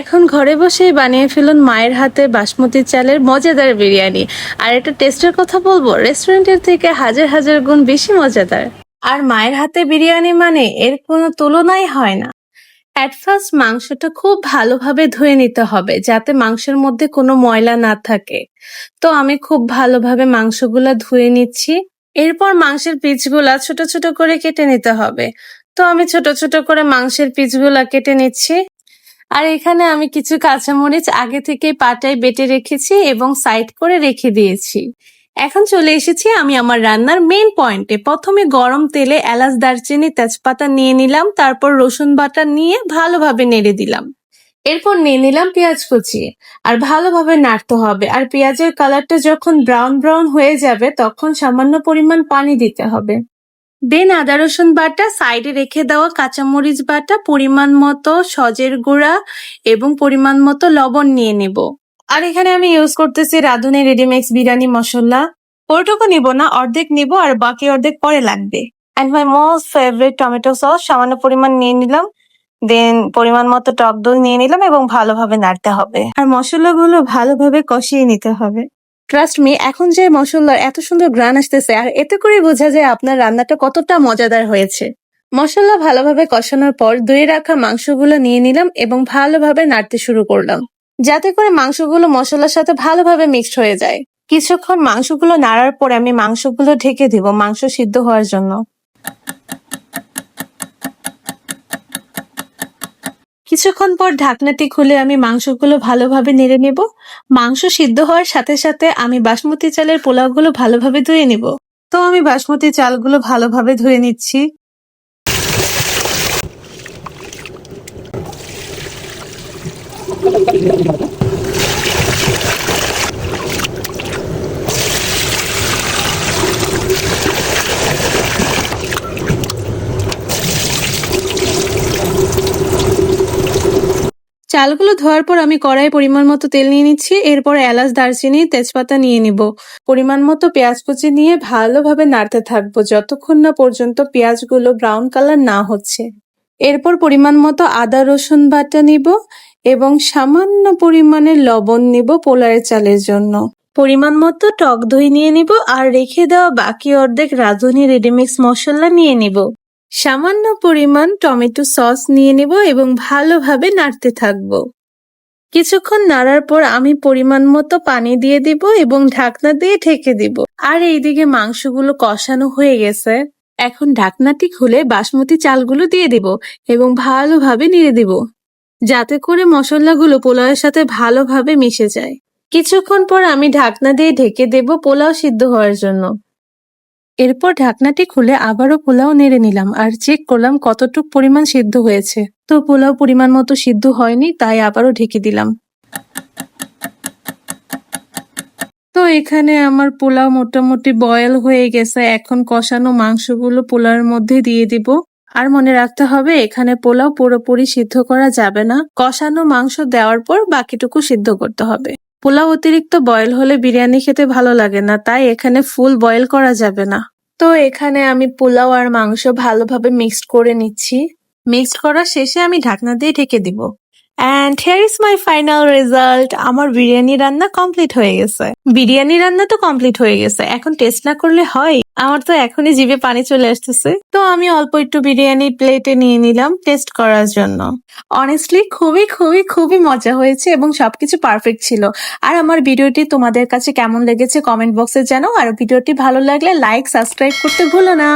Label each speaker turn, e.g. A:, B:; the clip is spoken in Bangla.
A: এখন ঘরে বসেই বানিয়ে ফেলুন মায়ের হাতে বাসমতি চালের মজাদার বিরিয়ানি। আর এটা টেস্টের কথা বলব, রেস্টুরেন্টের থেকে হাজার হাজার গুণ বেশি মজাদার। আর মায়ের হাতে বিরিয়ানি মানে এর কোনো তুলনাই হয় না। অ্যাট ফার্স্ট মাংসটা খুব ভালোভাবে ধুয়ে নিতে হবে, যাতে মাংসের মধ্যে কোনো ময়লা না থাকে। তো আমি খুব ভালোভাবে মাংসগুলো ধুয়ে নিচ্ছি। এরপর মাংসের পিচগুলা ছোট ছোট করে কেটে নিতে হবে। তো আমি ছোট ছোট করে মাংসের পিচগুলা কেটে নিচ্ছি। আর এখানে আমি কিছু কাঁচামরিচ আগে থেকে পাটায় বেটে রেখেছি এবং সাইড করে রেখে দিয়েছি। এখন চলে এসেছি আমি আমার রান্নার মেন পয়েন্টে প্রথমে গরম তেলে এলাচ, দারচিনি, তেজপাতা নিয়ে নিলাম, তারপর রসুন বাটা নিয়ে ভালোভাবে নেড়ে দিলাম। এরপর নিয়ে নিলাম পেঁয়াজ কুচি। আর ভালোভাবে নাড়তে হবে। আর পেঁয়াজের কালারটা যখন ব্রাউন ব্রাউন হয়ে যাবে, তখন সামান্য পরিমাণ পানি দিতে হবে। দেন আদা রসুন বাটা সাইডে রেখে দেওয়া কাঁচামরিচ বাটা, পরিমাণ মতো সজের গুঁড়া এবং পরিমাণ মতো লবণ নিয়ে নেব। আর এখানে আমি ইউজ করতেছি রাঁধুনি রেডিমেক্স বিরিয়ানি মশলা। ওটুকু নিব না, অর্ধেক নিব আর বাকি অর্ধেক পরে লাগবে। And my most favourite tomato sauce সামান্য পরিমাণ নিয়ে নিলাম। দেন পরিমাণ মতো টক দই নিয়ে নিলাম এবং ভালোভাবে নাড়তে হবে। আর মশলাগুলো ভালোভাবে কষিয়ে নিতে হবে। ট্রাস্ট মি এখন যে মশলার এত সুন্দর গ্রান আসতেছে, আর এতে করে বোঝা যায় আপনার রান্নাটা কতটা মজাদার হয়েছে। মশলা ভালোভাবে কষানোর পর দুই রাখা মাংসগুলো নিয়ে নিলাম এবং ভালোভাবে নাড়তে শুরু করলাম। যাতে করে মাংসগুলো মশলার সাথে ভালোভাবে মিক্সড হয়ে যায়। কিছুক্ষণ মাংসগুলো নাড়ার পরে আমি মাংসগুলো ঢেকে দিব মাংস সিদ্ধ হওয়ার জন্য। কিছুক্ষণ পর ঢাকনাটি খুলে আমি মাংসগুলো ভালোভাবে নেড়ে নেব। মাংস সিদ্ধ হওয়ার সাথে সাথে আমি বাসমতি চালের পোলাওগুলো ভালোভাবে ধুয়ে নেব। তো আমি বাসমতি চালগুলো ভালোভাবে ধুয়ে নিচ্ছি। চালগুলো ধোয়ার পর আমি কড়াই পরিমাণ মতো তেল নিয়ে নিচ্ছি। এরপর এলাচ, দারচিনি, তেজপাতা নিয়ে নিব। পরিমাণ মতো পেঁয়াজ কুচি নিয়ে ভালোভাবে নাড়তে থাকব যতক্ষণ না পর্যন্ত পেঁয়াজগুলো ব্রাউন কালার না হচ্ছে। এরপর পরিমাণ মতো আদা, রসুন বাটা নিব এবং সামান্য পরিমাণে লবণ নিব পোলারের চালের জন্য। পরিমাণ মতো টক দই নিয়ে নিব আর রেখে দেওয়া বাকি অর্ধেক রাঁধুনি রেডিমিক্স মশলা নিয়ে নিব। সামান্য পরিমাণ টমেটো সস নিয়ে নেব এবং ভালোভাবে নাড়তে থাকব। কিছুক্ষণ নাড়ার পর আমি পরিমাণ মতো পানি দিয়ে দিব এবং ঢাকনা দিয়ে ঢেকে দিব। আর এইদিকে মাংসগুলো কষানো হয়ে গেছে। এখন ঢাকনাটি খুলে বাসমতি চালগুলো দিয়ে দিব এবং ভালোভাবে নেড়ে দিব, যাতে করে মশলাগুলো পোলাওয়ের সাথে ভালোভাবে মিশে যায়। কিছুক্ষণ পর আমি ঢাকনা দিয়ে ঢেকে দেব পোলাও সিদ্ধ হওয়ার জন্য। এরপর ঢাকনাটি খুলে আবারও পোলাও নেড়ে নিলাম আর চেক করলাম কতটুক পরিমাণ সিদ্ধ হয়েছে। তো পোলাও পরিমাণ মতো সিদ্ধ হয়নি, তাই আবারও ঢেকে দিলাম। তো এখানে আমার পোলাও মোটামুটি বয়েল হয়ে গেছে। এখন কষানো মাংসগুলো পোলাওয়ের মধ্যে দিয়ে দিব। আর মনে রাখতে হবে, এখানে পোলাও পুরোপুরি সিদ্ধ করা যাবে না। কষানো মাংস দেওয়ার পর বাকিটুকু সিদ্ধ করতে হবে। পোলাও অতিরিক্ত বয়েল হলে বিরিয়ানি খেতে ভালো লাগে না, তাই এখানে ফুল বয়েল করা যাবে না। তো এখানে আমি পোলাও আর মাংস ভালোভাবে মিক্সড করে নিচ্ছি। মিক্সড করা শেষে আমি ঢাকনা দিয়ে ঢেকে দিব। And here is my final result আমার বিরিয়ানি রান্না কমপ্লিট হয়ে গেছে। বিরিয়ানি রান্না তো কমপ্লিট হয়ে গেছে। এখন টেস্ট না করলে হয়? আমার তো এখনই জিভে পানি চলে আসতেছে। তো আমি অল্প একটু বিরিয়ানি প্লেটে নিয়ে নিলাম টেস্ট করার জন্য। অনেস্টলি খুবই খুবই খুবই মজা হয়েছে এবং সবকিছু পারফেক্ট ছিল। আর আমার ভিডিওটি তোমাদের কাছে কেমন লেগেছে কমেন্ট বক্সে জানাও। আর ভিডিওটি ভালো লাগলে লাইক সাবস্ক্রাইব করতে ভুলো না।